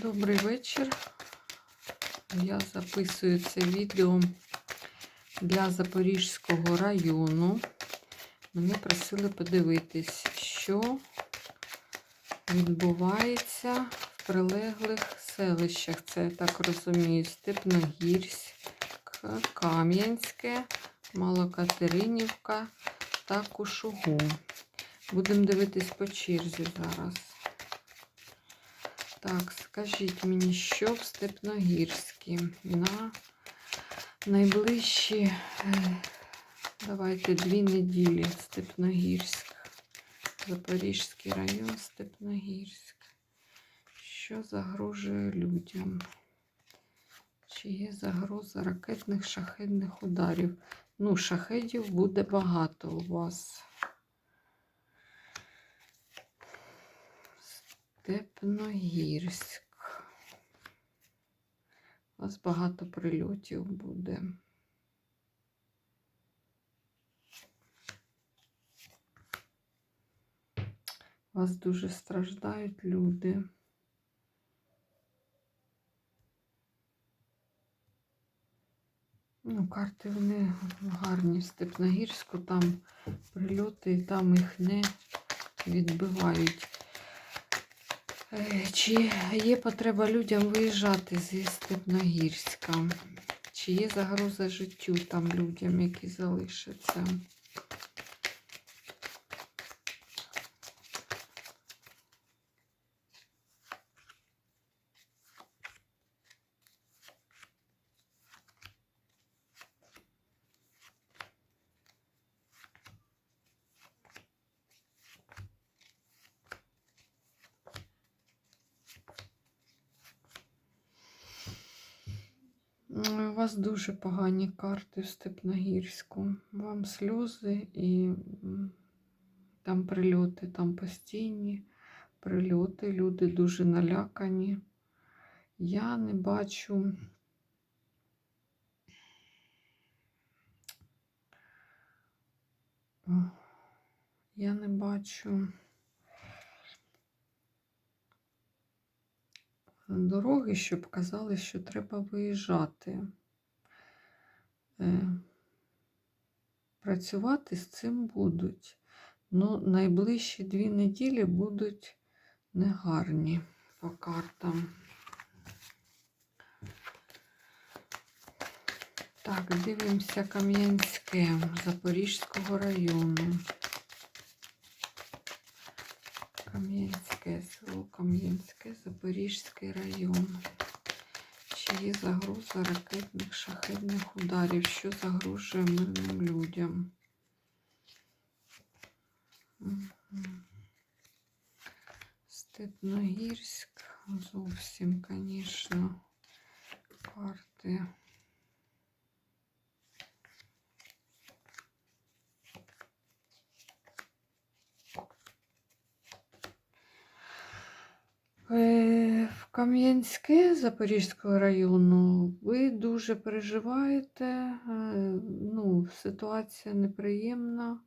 Добрий вечір. Я записую це відео для Запорізького району. Мене просили подивитись, що відбувається в прилеглих селищах. Це, я так розумію, Степногірськ, Кам'янське, Малокатеринівка та Кушугу. Будемо дивитись по черзі зараз. Так, скажіть мені, що в Степногірській на найближчі, е, давайте, дві неділі Степногірськ, Запорізький район, Степногірськ. Що загрожує людям? Чи є загроза ракетних шахедних ударів? Ну, шахедів буде багато у вас. Степногірськ. У вас багато прильотів буде. У вас дуже страждають люди. Ну, карти вони гарні в Степногірську, там прильоти, і там їх не відбивають. Чи є потреба людям виїжджати зі Степногірська? Чи є загроза життю там людям, які залишаться? У вас дуже погані карти в Степногірську. Вам сльози і там прильоти, там постійні прильоти. Люди дуже налякані. Я не бачу. Я не бачу. дороги, щоб казали, що треба виїжджати. Е, Працювати з цим будуть. Ну, найближчі дві неділі будуть негарні по картам. Так, дивимося Кам'янське Запорізького району. Кам'янське, село Кам'янське, Запорізький район. Чи є загроза ракетних шахетних ударів, що загрожує мирним людям? Степногірськ, зовсім, звісно, карти. Е, В Кам'янське Запорізького району ви дуже переживаєте. е, Ну, ситуація неприємна,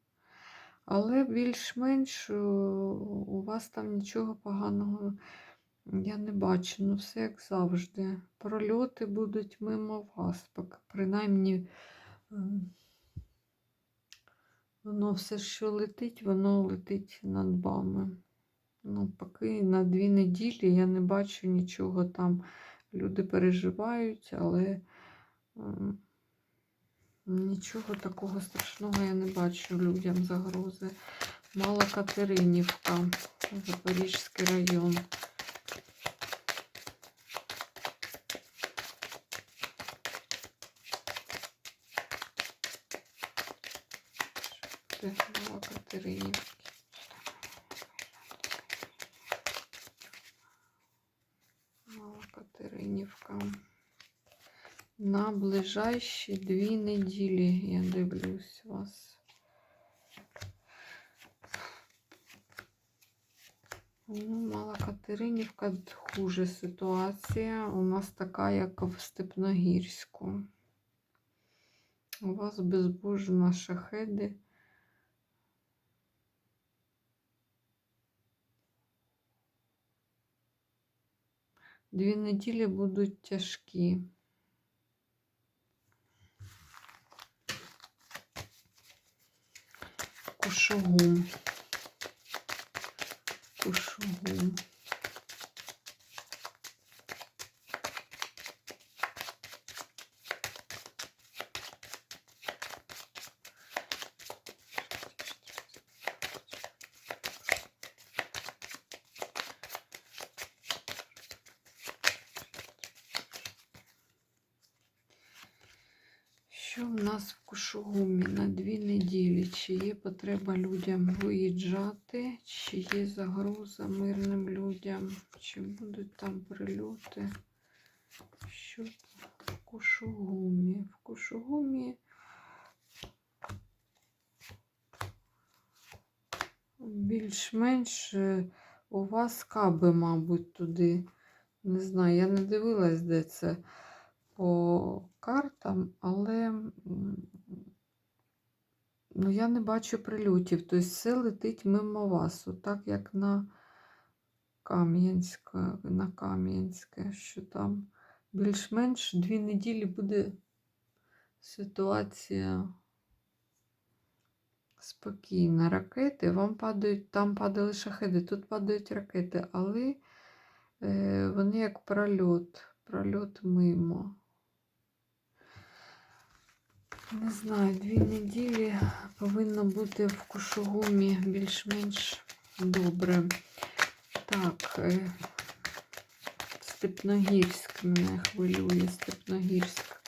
але більш-менш у вас там нічого поганого я не бачу. Ну, все як завжди. Прольоти будуть мимо вас, принаймні. ем, Воно все, що летить, воно летить над вами. Ну, поки на дві неділі я не бачу нічого там. Люди переживають, але нічого такого страшного я не бачу людям загрози. Мала Катеринівка, Запорізький район. Мала Катеринівки? Мала Катеринівка. На ближайші дві неділі я дивлюсь вас. Ну, Мала Катеринівка хуже ситуація. У нас така, як в Степногірську. У вас безбожна шахеди. Дві неділі будуть тяжкі. Кушугум. Кушугум. Що в нас в Кушугумі на дві неділі? Чи є потреба людям виїжджати, чи є загроза мирним людям, чи будуть там прильоти? Що в Кушугумі? В Кушугумі більш-менш е, у вас каби, мабуть, туди. Не знаю, я не дивилась, де це по картам, але ну, я не бачу прильотів. Тобто все летить мимо вас, отак як на Кам'янське, на Кам'янське, що там більш-менш дві неділі буде ситуація спокійна. Ракети, вам падають, там падали шахеди, тут падають ракети, але е, вони як прольот, прольот мимо. Не знаю, дві неділі повинно бути в Кушугумі більш-менш добре. Так, е, Степногірськ мене хвилює, Степногірськ.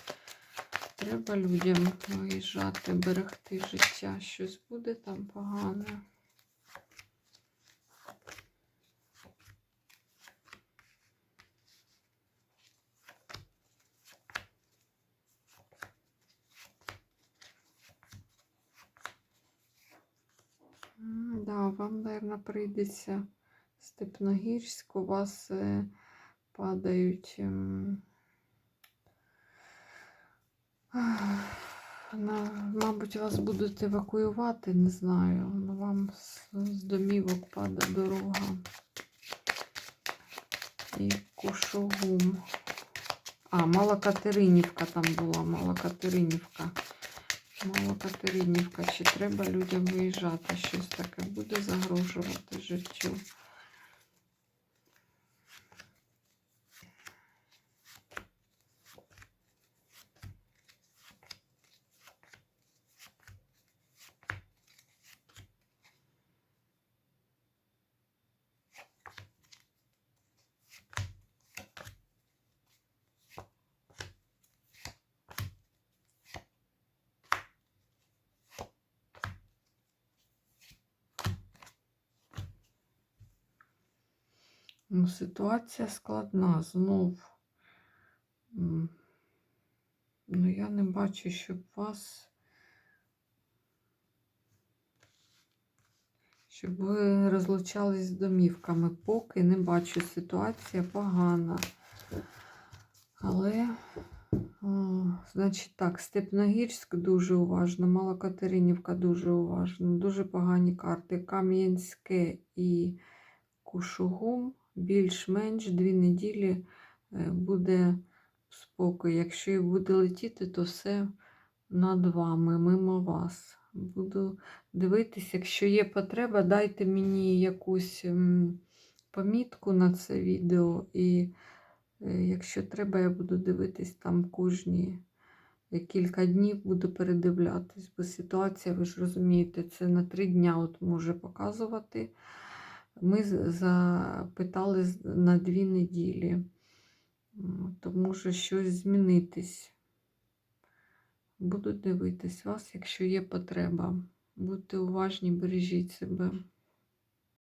Треба людям виїжджати, берегти життя. Щось буде там погане. Вам, мабуть, прийдеться Степногірськ, у вас е, падають. ем, мабуть, вас будуть евакуювати, не знаю. Ну, вам з, домівок падає дорога. І Кушугум. А, Малокатеринівка там була, Малокатеринівка. Малокатеринівка. Чи треба людям виїжджати? Щось таке буде загрожувати життю. Ну, ситуація складна знов. Ну, я не бачу, щоб вас. Щоб ви розлучались з домівками. Поки не бачу ситуація погана. Але, о, значить так, Степногірськ дуже уважно, Малокатеринівка дуже уважно, дуже погані карти. Кам'янське і Кушугум більш-менш дві неділі е, буде спокій. Якщо і буде летіти, то все над вами, мимо вас. Буду дивитися, якщо є потреба, дайте мені якусь помітку на це відео. І е, якщо треба, я буду дивитись там кожні е, кілька днів, буду передивлятись, бо ситуація, ви ж розумієте, це на три дня от може показувати. Ми запитали на дві неділі, тому що щось змінитись. Буду дивитись вас, якщо є потреба. Будьте уважні, бережіть себе.